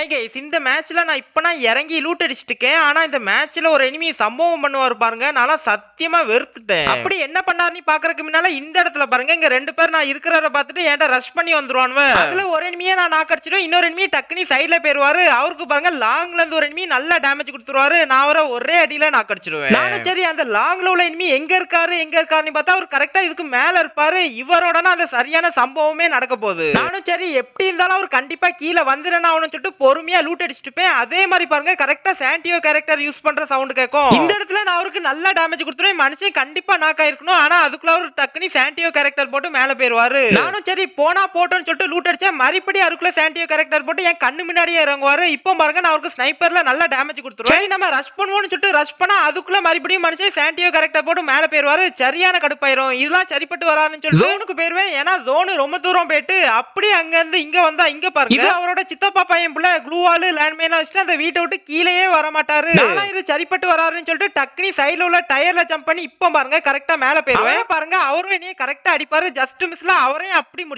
Hi guys இந்த மேட்ச்ல நான் இப்ப நான் இறங்கி லூட் அடிச்சிட்டு இருக்கேன் ஆனா இந்த மேட்ச்ல ஒரு எனிமி சம்பவம் பண்ணுவார் பாருங்க. நான் சத்தியமா வெறுத்துட்டேன். அப்படி என்ன பண்ணாருன்னு பாக்குறதுக்கு முன்னால? இந்த இடத்துல பாருங்க இங்க ரெண்டு பேர் நான் இருக்கிறத பார்த்துட்டு என்கிட்ட ரஷ் பண்ணி வந்துருவானுவ. அதுல ஒரு எனிமியை நான் நாக் அடிச்சிடுவேன். இன்னொரு எனிமி டக்குனி சைடுல போயிருவாரு. அவருக்கு பாருங்க லாங்ல இருந்து ஒரு எனிமி நல்லா டேமேஜ் கொடுத்துருவாரு. நான் அவரை ஒரே அடியில நாக் அடிச்சிடுவேன். நானும் சரி அந்த லாங்ல உள்ள எனிமி எங்க இருக்காரு எங்க இருக்காருன்னு பார்த்தா அவர் கரெக்டா இதுக்கு மேல இருப்பாரு. இவரோட அந்த சரியான சம்பவமே நடக்க போகுது. நானும் சரி எப்படி இருந்தாலும் அவர் கண்டிப்பா கீழே வந்துடணும் அவனு சொல்லிட்டு பொறுமையா லூட் அடிச்சுட்டு இருப்பேன் அதே மாதிரி பாருங்க கரெக்டா சாண்டியோ கேரக்டர் யூஸ் பண்ற சவுண்ட் கேட்கும். இந்த இடத்துல நான் அவருக்கு நல்லா டேமேஜ் கொடுத்துருவேன். மனுஷன் கண்டிப்பா நாக் ஆயிருக்கணும். ஆனா அதுக்குள்ள அவர் டக்குனி சாண்டியோ கேரக்டர் போட்டு மேல போயிருவாரு. நானும் சரி போனா போட்டோன்னு சொல்லிட்டு லூட் அடிச்சேன். மறுபடியும் அதுக்குள்ள சாண்டியோ கேரக்டர் போட்டு என் கண்ணு முன்னாடியே இறங்குவாரு. இப்போ பாருங்க நான் அவருக்கு ஸ்னைப்பர்ல நல்லா டேமேஜ் கொடுத்துருவேன். சரி நம்ம ரஷ் பண்ணுவோம்னு சொல்லிட்டு ரஷ் பண்ணா அதுக்குள்ள மறுபடியும் மனுஷன் சாண்டியோ கேரக்டர் போட்டு மேல போயிருவாரு. சரியான கடுப்பாயிரும். இதெல்லாம் சரிப்பட்டு வராதுன்னு சொல்லி ஜோனுக்கு போயிருவேன். ஏன்னா ஜோனு ரொம்ப தூரம் போயிட்டு அப்படியே அங்க இருந்து இங்க வந்தா இங்க பாருங்க. இது அவரோட சித்தப்பா பையன் புள்ள க்ளூவாலு லேண்ட்மைன் வச்சுட்டு அந்த வீட்டை விட்டு கீழேயே வர மாட்டாரு நானா இது சரிப்பட்டு வராருன்னு சொல்லிட்டு டக்குனி சைடுல உள்ள டயர்ல ஜம்ப் பண்ணி இப்போ பாருங்க கரெக்டா மேல போயிருவேன். பாருங்க அவரும் என்னைய கரெக்டா அடிப்பாரு. ஜஸ்ட் மிஸ்ல அவரையும் அப்படி முடிச்சு